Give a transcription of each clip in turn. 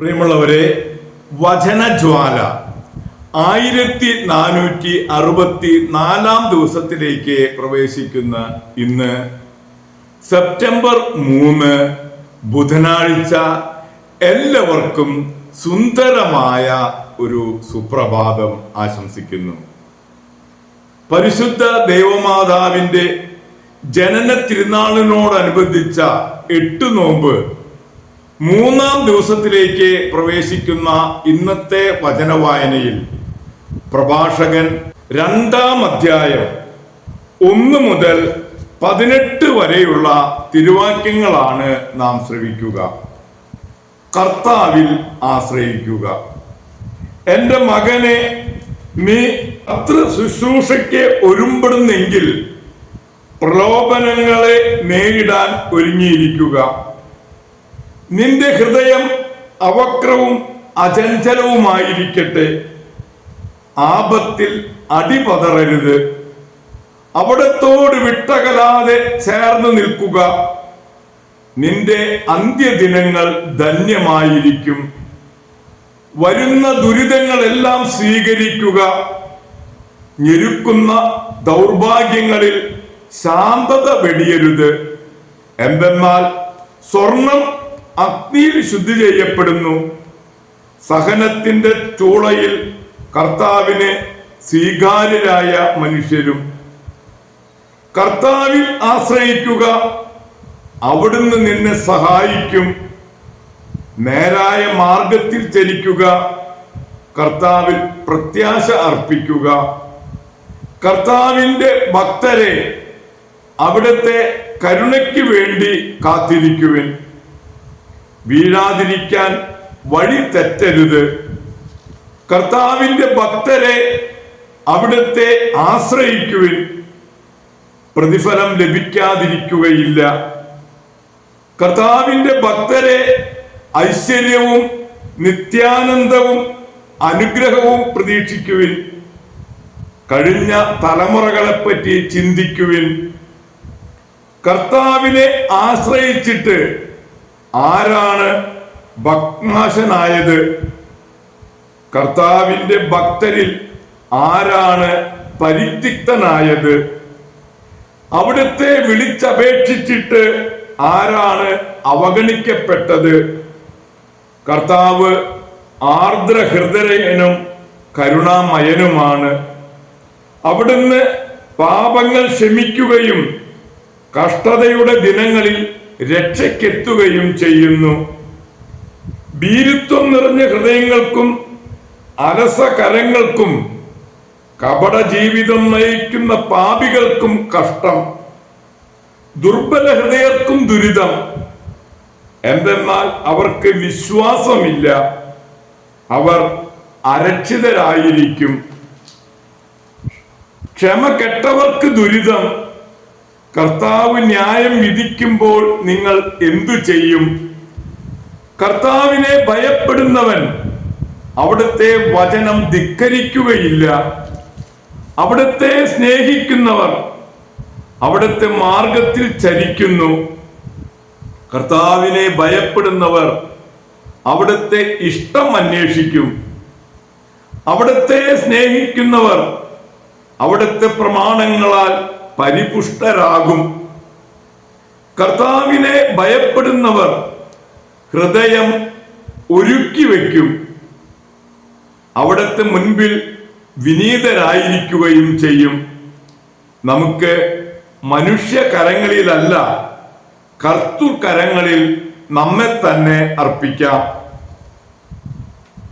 പ്രിയമുള്ളവരെ വചനജ്വാല ആയിരത്തി നാനൂറ്റി അറുപത്തി നാലാം ദിവസത്തിലേക്ക് പ്രവേശിക്കുന്ന ഇന്ന് സെപ്റ്റംബർ മൂന്ന് ബുധനാഴ്ച എല്ലാവർക്കും സുന്ദരമായ ഒരു സുപ്രഭാതം ആശംസിക്കുന്നു. പരിശുദ്ധ ദേവമാതാവിന്റെ ജനന തിരുനാളിനോടനുബന്ധിച്ച എട്ട് നോമ്പ് മൂന്നാം ദിവസത്തിലേക്ക് പ്രവേശിക്കുന്ന ഇന്നത്തെ വചനവായനയിൽ പ്രഭാഷകൻ രണ്ടാം അധ്യായം ഒന്ന് മുതൽ പതിനെട്ട് വരെയുള്ള തിരുവാക്യങ്ങളാണ് നാം ശ്രവിക്കുക. കർത്താവിൽ ആശ്രയിക്കുക. എന്റെ മകനെ നീ അത്ര ശുശ്രൂഷയ്ക്ക് ഒരുമ്പെടുന്നെങ്കിൽ പ്രലോഭനങ്ങളെ നേരിടാൻ ഒരുങ്ങിയിരിക്കുക. നിന്റെ ഹൃദയം അവക്രവും അചഞ്ചലവുമായിരിക്കട്ടെ. ആപത്തിൽ അടിപതറരുത്. അവിടത്തോട് വിട്ടകലാതെ ചേർന്ന് നിൽക്കുക. നിന്റെ അന്ത്യദിനങ്ങൾ ധന്യമായിരിക്കും. വരുന്ന ദുരിതങ്ങളെല്ലാം സ്വീകരിക്കുക. ഞെരുക്കുന്ന ദൗർഭാഗ്യങ്ങളിൽ ശാന്തത വെടിയരുത്. എന്തെന്നാൽ സ്വർണം അഗ്നിയിൽ ശുദ്ധി ചെയ്യപ്പെടുന്നു. സഹനത്തിന്റെ ചൂളയിൽ കർത്താവിനെ സ്വീകാര്യരായ മനുഷ്യരും. കർത്താവിൽ ആശ്രയിക്കുക അവിടുന്ന് നിന്നെ സഹായിക്കും. നേരായ മാർഗത്തിൽ ചലിക്കുക. കർത്താവിൽ പ്രത്യാശ അർപ്പിക്കുക. കർത്താവിന്റെ ഭക്തരെ അവിടുത്തെ കരുണയ്ക്ക് വേണ്ടി കാത്തിരിക്കുവിൻ. വീഴാതിരിക്കാൻ വഴി തെറ്റരുത്. കർത്താവിന്റെ ഭക്തരെ അവിടുത്തെ ആശ്രയിക്കുവിൻ. പ്രതിഫലം ലഭിക്കാതിരിക്കുകയില്ല. കർത്താവിന്റെ ഭക്തരെ ഐശ്വര്യവും നിത്യാനന്ദവും അനുഗ്രഹവും പ്രതീക്ഷിക്കുവിൻ. കഴിഞ്ഞ തലമുറകളെപ്പറ്റി ചിന്തിക്കുവിൻ. കർത്താവിനെ ആശ്രയിച്ചിട്ട് ആരാണ് ഭക്നാശനായത് കർത്താവിന്റെ ഭക്തരിൽ ആരാണ് പരിത്യക്തനായത് അവിടുത്തെ വിളിച്ചപേക്ഷിച്ചിട്ട് ആരാണ് അവഗണിക്കപ്പെട്ടത്? കർത്താവ് ആർദ്രഹൃദയനും കരുണാമയനുമാണ്. അവിടുന്ന് പാപങ്ങൾ ക്ഷമിക്കുകയും കഷ്ടതയുടെ ദിനങ്ങളിൽ രക്ഷയ്ക്കെത്തുകയും ചെയ്യുന്നു. ഭീരുത്വം നിറഞ്ഞ ഹൃദയങ്ങൾക്കും അലസ കരങ്ങൾക്കും കപട ജീവിതം നയിക്കുന്ന പാപികൾക്കും കഷ്ടം. ദുർബല ഹൃദയർക്കും ദുരിതം. എന്തെന്നാൽ അവർക്ക് വിശ്വാസമില്ല. അവർ അരക്ഷിതരായിരിക്കും. ക്ഷമ കെട്ടവർക്ക് ദുരിതം. കർത്താവ് ന്യായം വിധിക്കുമ്പോൾ നിങ്ങൾ എന്തു ചെയ്യും? കർത്താവിനെ ഭയപ്പെടുന്നവൻ അവിടുത്തെ വചനം ധിക്കരിക്കുകയില്ല. അവിടുത്തെ സ്നേഹിക്കുന്നവർ അവിടുത്തെ മാർഗത്തിൽ ചരിക്കുന്നു. കർത്താവിനെ ഭയപ്പെടുന്നവർ അവിടുത്തെ ഇഷ്ടം അന്വേഷിക്കും. അവിടുത്തെ സ്നേഹിക്കുന്നവർ അവിടുത്തെ പ്രമാണങ്ങളാൽ പരിപുഷ്ടരാകും. കർത്താവിനെ ഭയപ്പെടുന്നവർ ഹൃദയം ഒരുക്കി വയ്ക്കും. അവിടത്തെ മുൻപിൽ വിനീതരായിരിക്കുകയും ചെയ്യും. നമുക്ക് മനുഷ്യ കരങ്ങളിലല്ല കർത്തൃ കരങ്ങളിൽ നമ്മെ തന്നെ അർപ്പിക്കാം.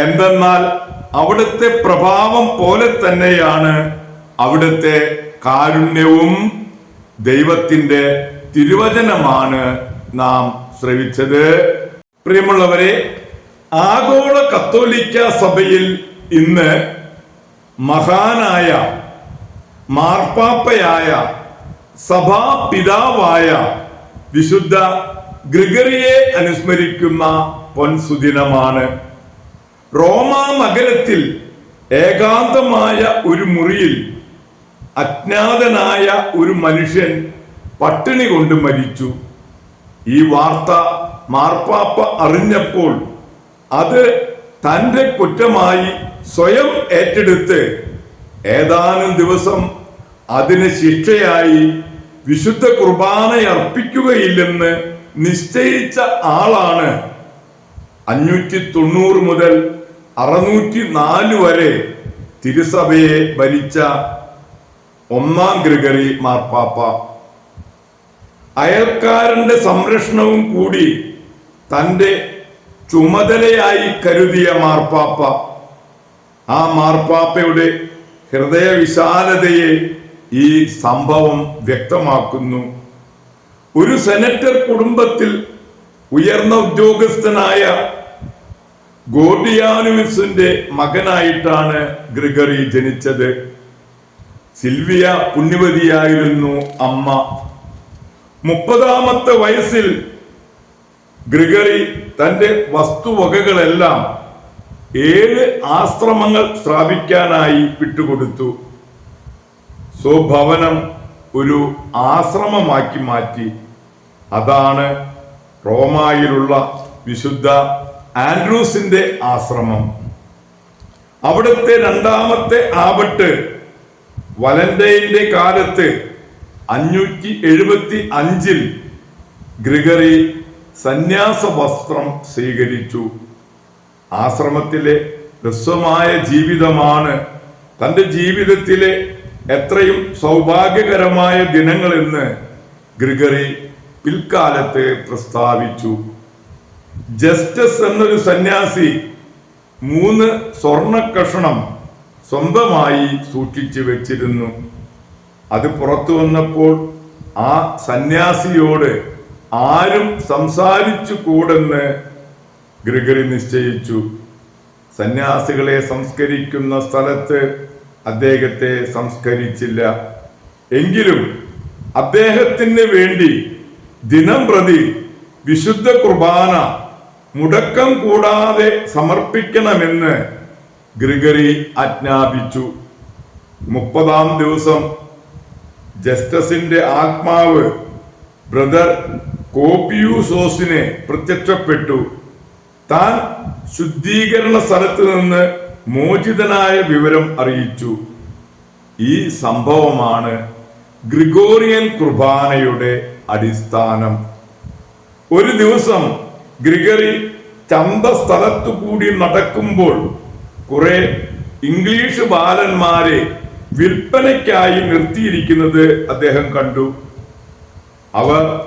എന്തെന്നാൽ അവിടുത്തെ പ്രഭാവം പോലെ തന്നെയാണ് അവിടുത്തെ കാരുണ്യവും ദൈവത്തിന്റെ തിരുവചനമാണ് നാം ശ്രവിച്ചത്. പ്രിയമുള്ളവരെ ആഗോള കത്തോലിക്ക സഭയിൽ ഇന്ന് മഹാനായ മാർപ്പാപ്പയായ സഭാപിതാവായ വിശുദ്ധ ഗ്രിഗറിയെ അനുസ്മരിക്കുന്ന പൊൻസുദിനമാണ്. റോമാ നഗരത്തിൽ ഏകാന്തമായ ഒരു മുറിയിൽ അജ്ഞാതനായ ഒരു മനുഷ്യൻ പട്ടിണി കൊണ്ട് മരിച്ചു. ഈ വാർത്ത മാർപ്പാപ്പ അറിഞ്ഞപ്പോൾ അത് തന്റെ കുറ്റമായി സ്വയം ഏറ്റെടുത്ത് ഏതാനും ദിവസം അതിന് ശിക്ഷയായി വിശുദ്ധ കുർബാന അർപ്പിക്കുകയില്ലെന്ന് നിശ്ചയിച്ച ആളാണ് അഞ്ഞൂറ്റി തൊണ്ണൂറ് മുതൽ അറുന്നൂറ്റി നാല് വരെ തിരുസഭയെ ഭരിച്ച ഒന്നാം ഗ്രിഗറി മാർപ്പാപ്പ അയൽക്കാരന്റെ സംരക്ഷണവും കൂടി തന്റെ ചുമതലയായി കരുതിയ മാർപ്പാപ്പ. ആ മാർപ്പാപ്പയുടെ ഹൃദയവിശാലതയെ ഈ സംഭവം വ്യക്തമാക്കുന്നു. ഒരു സെനറ്റർ കുടുംബത്തിൽ ഉയർന്ന ഉദ്യോഗസ്ഥനായ ഗോഡിയാനുവിസിന്റെ മകനായിട്ടാണ് ഗ്രിഗറി ജനിച്ചത്. സിൽവിയ പുണ്യവതിയായിരുന്നു അമ്മ. മുപ്പതാമത്തെ വയസ്സിൽ ഗ്രിഗറി തന്റെ വസ്തുവകകളെല്ലാം ഏഴ് ആശ്രമങ്ങൾ സ്ഥാപിക്കാനായി വിട്ടുകൊടുത്തു. സ്വഭവനം ഒരു ആശ്രമമാക്കി മാറ്റി. അതാണ് റോമായിലുള്ള വിശുദ്ധ ആൻഡ്രൂസിന്റെ ആശ്രമം. അവിടുത്തെ രണ്ടാമത്തെ ആപട്ട് വലന്റൈന്റെ കാലത്ത് അഞ്ഞൂറ്റി എഴുപത്തി അഞ്ചിൽ ഗ്രിഗറി സന്യാസ വസ്ത്രം സ്വീകരിച്ചു. ആശ്രമത്തിലെ ഹ്രസ്വമായ ജീവിതമാണ് തന്റെ ജീവിതത്തിലെ എത്രയും സൗഭാഗ്യകരമായ ദിനങ്ങളെന്ന് ഗ്രിഗറി പിൽക്കാലത്ത് പ്രസ്താവിച്ചു. ജസ്റ്റിസ് എന്നൊരു സന്യാസി മൂന്ന് സ്വർണ കഷണം സ്വന്തമായി സൂക്ഷിച്ചു വെച്ചിരുന്നു. അത് പുറത്തു വന്നപ്പോൾ ആ സന്യാസിയോട് ആരും സംസാരിച്ചു കൂടെന്ന് ഗ്രിഗറി നിശ്ചയിച്ചു. സന്യാസികളെ സംസ്കരിക്കുന്ന സ്ഥലത്ത് അദ്ദേഹത്തെ സംസ്കരിച്ചില്ല. എങ്കിലും അദ്ദേഹത്തിന് വേണ്ടി ദിനം പ്രതി വിശുദ്ധ കുർബാന മുടക്കം കൂടാതെ സമർപ്പിക്കണമെന്ന് ഗ്രിഗറി ആജ്ഞാപിച്ചു. മുപ്പതാം ദിവസം ജസ്റ്റസിന്റെ ആത്മാവ് ബ്രദർ കോപ്പിയൂസോസിനെ പ്രത്യക്ഷപ്പെട്ടു. താൻ ശുദ്ധീകരണ സ്ഥലത്ത് നിന്ന് മോചിതനായ വിവരം അറിയിച്ചു. ഈ സംഭവമാണ് ഗ്രിഗോറിയൻ കുർബാനയുടെ അടിസ്ഥാനം. ഒരു ദിവസം ഗ്രിഗറി ചന്ത സ്ഥലത്തു കൂടി നടക്കുമ്പോൾ കുറെ ഇംഗ്ലീഷ് ബാലന്മാരെ വിൽപ്പനയ്ക്കായി നിർത്തിയിരിക്കുന്നത് അദ്ദേഹം കണ്ടു. അവർ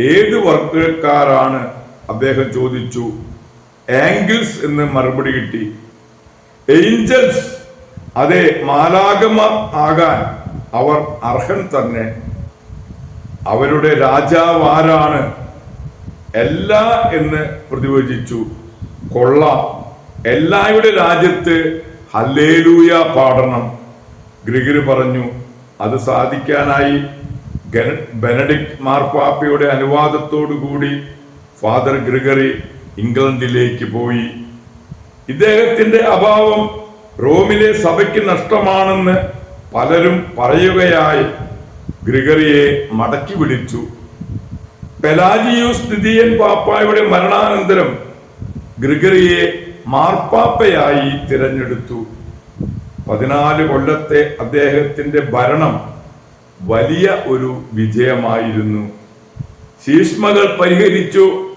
ഏത് വർഗക്കാരാണ് അദ്ദേഹം ചോദിച്ചു. ആംഗിൾസ് എന്ന് മറുപടി കിട്ടി. ഏഞ്ചൽസ് അതെ മാലാകമാർ ആകാൻ അവർ അർഹൻ തന്നെ. അവരുടെ രാജാവ് ആരാണ്? എല്ലാ എന്ന് പ്രതിവചിച്ചു. കൊള്ളാം. എല്ലാവരുടെ രാജ്യത്ത് ഹല്ലേലൂയ പാടണം. ഗ്രിഗറി പറഞ്ഞു അത് സാധിക്കാനായി ബെനഡിക് മാർപ്പാപ്പയുടെ കൂടി ഫാദർ ഗ്രിഗറി ഇംഗ്ലണ്ടിലേക്ക് പോയി. ഇദ്ദേഹത്തിന്റെ അഭാവം റോമിലെ സഭയ്ക്ക് നഷ്ടമാണെന്ന് പലരും പറയുകയായി. ഗ്രിഗറിയെ മടക്കി വിളിച്ചു. പെലാജിയൂസ് ദ്വിതീയൻ പാപ്പായുടെ മരണാനന്തരം ഗ്രിഗറിയെ മാർപ്പാപ്പയായി തിരഞ്ഞെടുത്തു. പതിനാല് കൊല്ലത്തെ അദ്ദേഹത്തിന്റെ ഭരണം വലിയ ഒരു വിജയമായിരുന്നു. ശീഷ്മകൾ പരിഹരിച്ചു.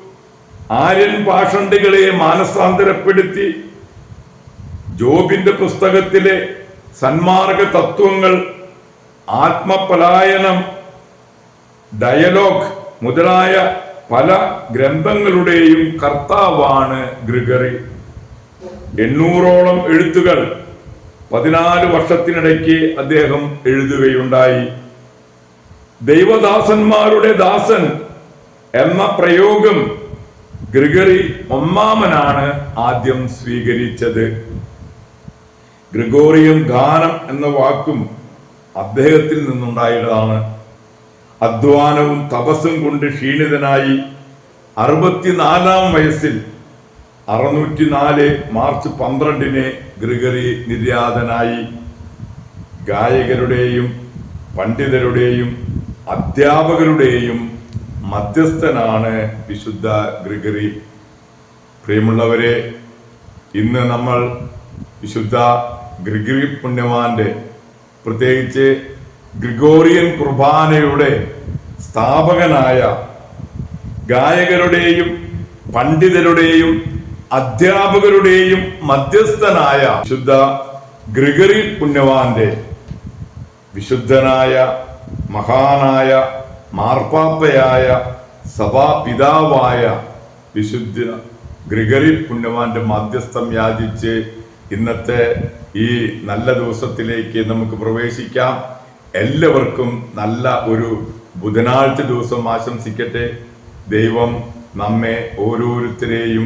ആര്യൻ പാഷണ്ടികളെ മാനസാന്തരപ്പെടുത്തി. ജോബിന്റെ പുസ്തകത്തിലെ സന്മാർഗ തത്വങ്ങൾ ആത്മപലായനം ഡയലോഗ് മുതലായ പല ഗ്രന്ഥങ്ങളുടെയും കർത്താവാണ് ഗ്രിഗറി. എണ്ണൂറോളം എഴുത്തുകൾ പതിനാല് വർഷത്തിനിടയ്ക്ക് അദ്ദേഹം എഴുതുകയുണ്ടായി. ദൈവദാസന്മാരുടെ ദാസൻ എന്ന പ്രയോഗം ഗ്രിഗറി ഒന്നാമനാണ് ആദ്യം സ്വീകരിച്ചത്. ഗ്രിഗോറിയം ഗാനം എന്ന വാക്കും അദ്ദേഹത്തിൽ നിന്നുണ്ടായതാണ്. അധ്വാനവും തപസ്സും കൊണ്ട് ക്ഷീണിതനായി അറുപത്തിനാലാം വയസ്സിൽ അറുന്നൂറ്റി നാല് മാർച്ച് പന്ത്രണ്ടിന് ഗ്രിഗറി നിര്യാതനായി ഗായകരുടെയും പണ്ഡിതരുടെയും അധ്യാപകരുടെയും മധ്യസ്ഥനാണ് വിശുദ്ധ ഗ്രിഗറി. പ്രിയമുള്ളവരെ ഇന്ന് നമ്മൾ വിശുദ്ധ ഗ്രിഗറി പുണ്യവാന്റെ പ്രത്യേകിച്ച് ഗ്രിഗോറിയൻ കുർബാനയുടെ സ്ഥാപകനായ ഗായകരുടെയും പണ്ഡിതരുടെയും അധ്യാപകരുടെയും മധ്യസ്ഥനായ വിശുദ്ധ ഗ്രിഗറി പുണ്യവാന്റെ വിശുദ്ധനായ മഹാനായ മാർപ്പാപ്പയായ സഭാപിതാവായ വിശുദ്ധ ഗ്രിഗറി പുണ്യവാന്റെ മധ്യസ്ഥം യാചിച്ച് ഇന്നത്തെ ഈ നല്ല ദിവസത്തിലേക്ക് നമുക്ക് പ്രവേശിക്കാം. എല്ലാവർക്കും നല്ല ഒരു ബുധനാഴ്ച ദിവസം ആശംസിക്കട്ടെ. ദൈവം നമ്മെ ഓരോരുത്തരെയും